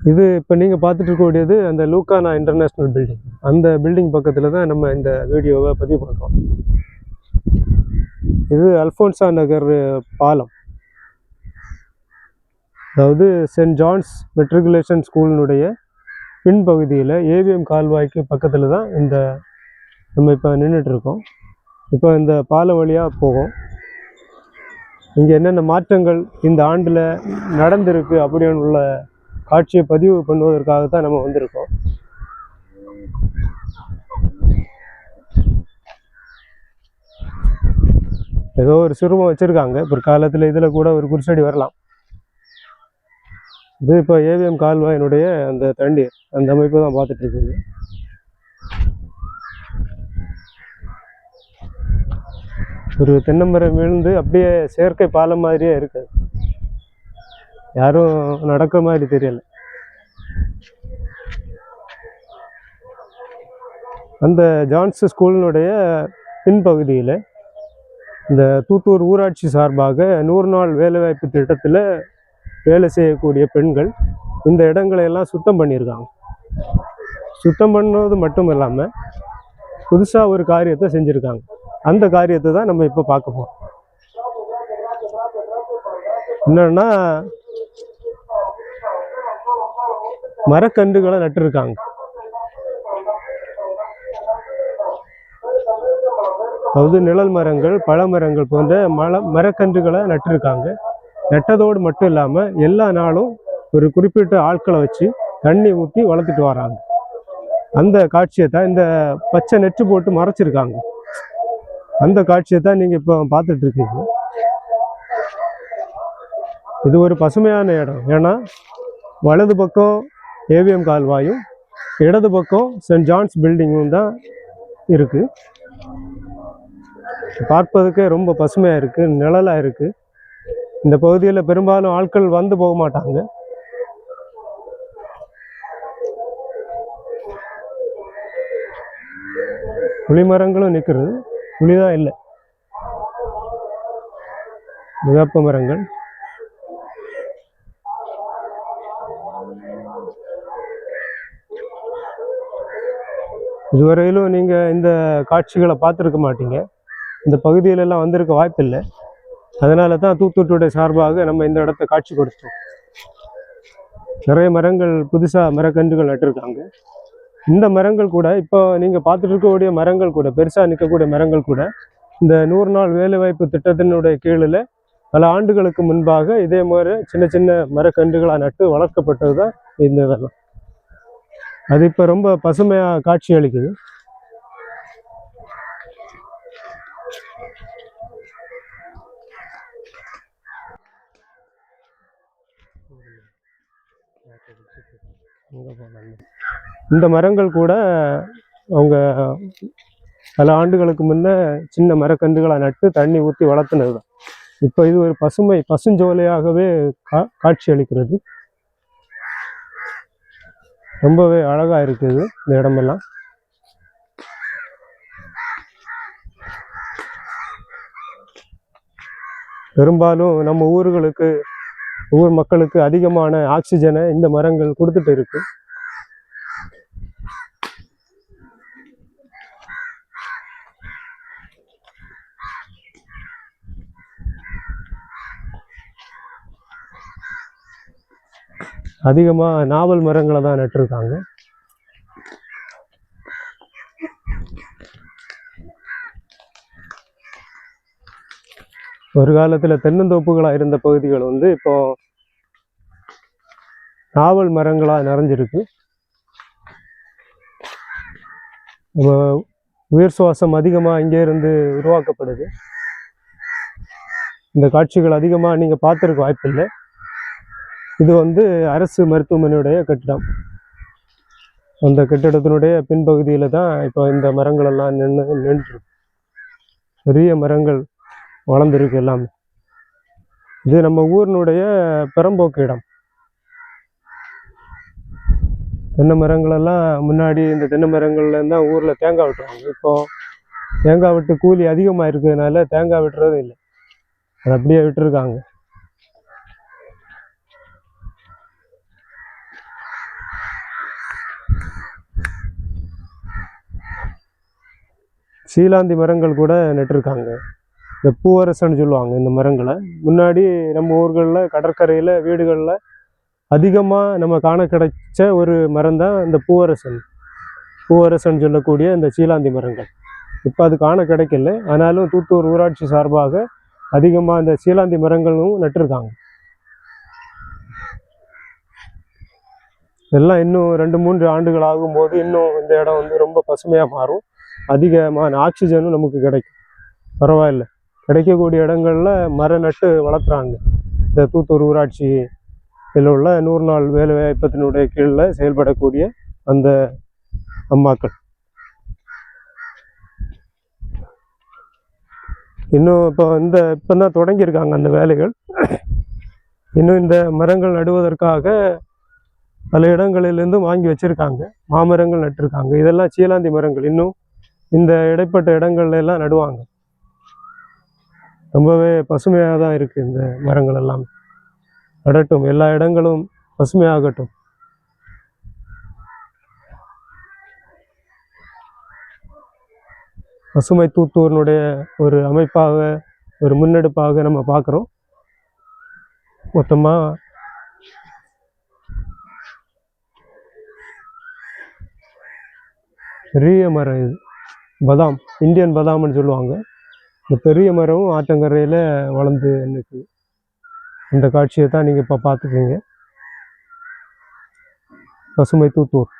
இது இப்போ நீங்கள் பார்த்துட்டு இருக்கக்கூடியது அந்த லூக்கானா இன்டர்நேஷ்னல் பில்டிங் அந்த பில்டிங் பக்கத்தில் தான் நம்ம இந்த வீடியோவை பதிவு பண்ணுறோம் இது அல்ஃபோன்சா நகர் பாலம். அதாவது சென்ட் ஜான்ஸ் மெட்ரிகுலேஷன் ஸ்கூலினுடைய பின்பகுதியில் ஏவிஎம் கால்வாய்க்கு பக்கத்தில் தான் இந்த நம்ம இப்போ நின்றுட்டு இருக்கோம். இப்போ இந்த பாலம் வழியாக போகும். இங்கே என்னென்ன மாற்றங்கள் இந்த ஆண்டில் நடந்திருக்கு அப்படின்னு உள்ள காட்சியை பதிவு பண்ணுவதற்காக தான் நம்ம வந்திருக்கோம். ஏதோ ஒரு சிறுமம் வச்சுருக்காங்க. பிற்காலத்தில் இதில் கூட ஒரு குருசடி வரலாம். இது இப்போ ஏவிஎம் கால்வாயினுடைய அந்த தண்ணீர் அந்த அமைப்பு தான் பார்த்துட்டு இருக்குது. ஒரு தென்னமரம் விழுந்து அப்படியே செயற்கை பாலம் மாதிரியே இருக்குது யாரும் நடக்கிற மாதிரி தெரியலை. அந்த ஜான்ஸ் ஸ்கூலினுடைய பின்பகுதியில் இந்த தூத்தூர் ஊராட்சி சார்பாக நூறு நாள் வேலைவாய்ப்பு திட்டத்தில் வேலை செய்யக்கூடிய பெண்கள் இந்த இடங்களை எல்லாம் சுத்தம் பண்ணியிருக்காங்க. சுத்தம் பண்ணது மட்டும் இல்லாமல் புதுசாக ஒரு காரியத்தை செஞ்சுருக்காங்க. அந்த காரியத்தை தான் நம்ம இப்போ பார்க்க போகிறோம் என்னன்னா மரக்கன்றுகளை நட்டுருக்காங்க. அதாவது நிழல் மரங்கள் பழ மரங்கள் போன்ற மல மரக்கன்றுகளை நட்டிருக்காங்க. நட்டதோடு மட்டும் இல்லாமல் எல்லா நாளும் ஒரு குறிப்பிட்ட ஆட்களை வச்சு தண்ணி ஊற்றி வளர்த்துட்டு வராங்க. அந்த காட்சியை தான் இந்த பச்சை நெட்டு போட்டு மறைச்சிருக்காங்க. அந்த காட்சியை தான் நீங்கள் இப்போ பார்த்துட்டு இருக்கீங்க இது ஒரு பசுமையான இடம். ஏன்னா வலது பக்கம் ஏவிஎம் கால்வாயும் இடது பக்கம் சென்ட் ஜான்ஸ் பில்டிங்கும் தான் இருக்குது பார்ப்பதுக்கே ரொம்ப பசுமையாக இருக்குது நிழலாக இருக்குது இந்த பகுதியில் பெரும்பாலும் ஆட்கள் வந்து போக மாட்டாங்க. புளி மரங்களும் நிற்கிறது புளிதான் இல்லை. வேப்ப மரங்கள். இதுவரையிலும் நீங்கள் இந்த காட்சிகளை பார்த்துருக்க மாட்டீங்க. இந்த பகுதியிலெல்லாம் வந்திருக்க வாய்ப்பில்லை. அதனால தான் தூத்துட்டுடைய சார்பாக நம்ம இந்த இடத்த காட்சி கொடுத்தோம். நிறைய மரங்கள் புதுசாக மரக்கன்றுகள் நட்டிருக்காங்க. இந்த மரங்கள் கூட இப்போ நீங்கள் பார்த்துட்டு இருக்கக்கூடிய மரங்கள் கூட பெருசாக நிற்கக்கூடிய மரங்கள் கூட இந்த நூறு நாள் வேலைவாய்ப்பு திட்டத்தினுடைய கீழில் பல ஆண்டுகளுக்கு முன்பாக இதே மாதிரி சின்ன சின்ன மரக்கன்றுகளாக நட்டு வளர்க்கப்பட்டது தான் இந்த இதெல்லாம். அது இப்போ ரொம்ப பசுமையாக காட்சி அளிக்குது. இந்த மரங்கள் கூட அவங்க பல ஆண்டுகளுக்கு முன்னே சின்ன மரக்கன்றுகளை நட்டு தண்ணி ஊற்றி வளர்த்துனது தான் இப்போ இது ஒரு பசுமை பசுஞ்சோலையாகவே கா காட்சி அளிக்கிறது ரொம்பவே அழகாக இருக்குது இந்த இடமெல்லாம். பெரும்பாலும் நம்ம ஊர்களுக்கு ஊர் மக்களுக்கு அதிகமான ஆக்சிஜனை இந்த மரங்கள் கொடுத்துட்டு இருக்கு. அதிகமாக நாவல் மரங்களை தான் நட்டிருக்காங்க. ஒரு காலத்தில் தென்னந்தோப்புகளாக இருந்த பகுதிகள் வந்து இப்போ நாவல் மரங்களாக நிறைஞ்சிருக்கு. உயிர் சுவாசம் அதிகமாக இங்கே இருந்து உருவாக்கப்படுது. இந்த காட்சிகள் அதிகமாக நீங்கள் பார்த்துருக்க வாய்ப்பில்லை. இது வந்து அரசு மருத்துவமனையுடைய கட்டிடம். அந்த கட்டிடத்தினுடைய பின்பகுதியில் தான் இப்போ இந்த மரங்களெல்லாம் நின்று நின்று பெரிய மரங்கள் வளர்ந்துருக்கு எல்லாமே. இது நம்ம ஊரினுடைய பெரம்போக்கு இடம். தென்னை மரங்களெல்லாம் முன்னாடி இந்த தென்னை மரங்கள்லேருந்து தான் ஊரில் தேங்காய் விட்டுறாங்க. இப்போது தேங்காய் விட்டு கூலி அதிகமாக இருக்கிறதுனால தேங்காய் விட்டுறது இல்லை. அது அப்படியே விட்டுருக்காங்க. சீலாந்தி மரங்கள் கூட நட்டிருக்காங்க. இந்த பூவரசன்னு சொல்லுவாங்க இந்த மரங்களை. முன்னாடி நம்ம ஊர்களில் கடற்கரையில் வீடுகளில் அதிகமாக நம்ம காண கிடைச்ச ஒரு மரம் தான் இந்த பூவரசன். பூவரசன் சொல்லக்கூடிய இந்த சீலாந்தி மரங்கள். இப்போ அது காண கிடைக்கல. ஆனாலும் தூத்தூர் ஊராட்சி சார்பாக அதிகமாக இந்த சீலாந்தி மரங்களும் நட்டிருக்காங்க. எல்லாம் இன்னும் ரெண்டு மூன்று ஆண்டுகள் ஆகும்போது இன்னும் இந்த இடம் வந்து ரொம்ப பசுமையாக மாறும். அதிகமான ஆக்சிஜனும் நமக்கு கிடைக்கும். பரவாயில்ல. கிடைக்கக்கூடிய இடங்களில் மரம் நட்டு வளர்த்துறாங்க. இந்த தூத்தூர் ஊராட்சி இதில் உள்ள நூறு நாள் வேலை வாய்ப்பத்தினுடைய கீழில் செயல்படக்கூடிய அந்த அம்மாக்கள். இன்னும் இப்போ இந்த இப்போ தான் தொடங்கியிருக்காங்க அந்த வேலைகள். இன்னும் இந்த மரங்கள் நடுவதற்காக பல இடங்களிலிருந்து வாங்கி வச்சிருக்காங்க. மாமரங்கள் நட்டிருக்காங்க. இதெல்லாம் சீலாந்தி மரங்கள். இன்னும் இந்த இடைப்பட்ட இடங்கள்ல எல்லாம் நடுவாங்க. ரொம்பவே பசுமையாக தான் இருக்குது இந்த மரங்கள் எல்லாமே. நடட்டும் எல்லா இடங்களும் பசுமையாகட்டும் பசுமை தூத்தூரினுடைய ஒரு அமைப்பாக ஒரு முன்னெடுப்பாக நம்ம பார்க்குறோம் மொத்தமாக பெரிய மரம் இது பதாம் இந்தியன் பதாம்னு சொல்லுவாங்க இந்த பெரிய மரம் ஆற்றங்கரையில் வளர்ந்து நிற்குது இந்த காட்சியை தான் நீங்கள் இப்போ பார்த்துக்கீங்க பசுமை தூத்தூர்.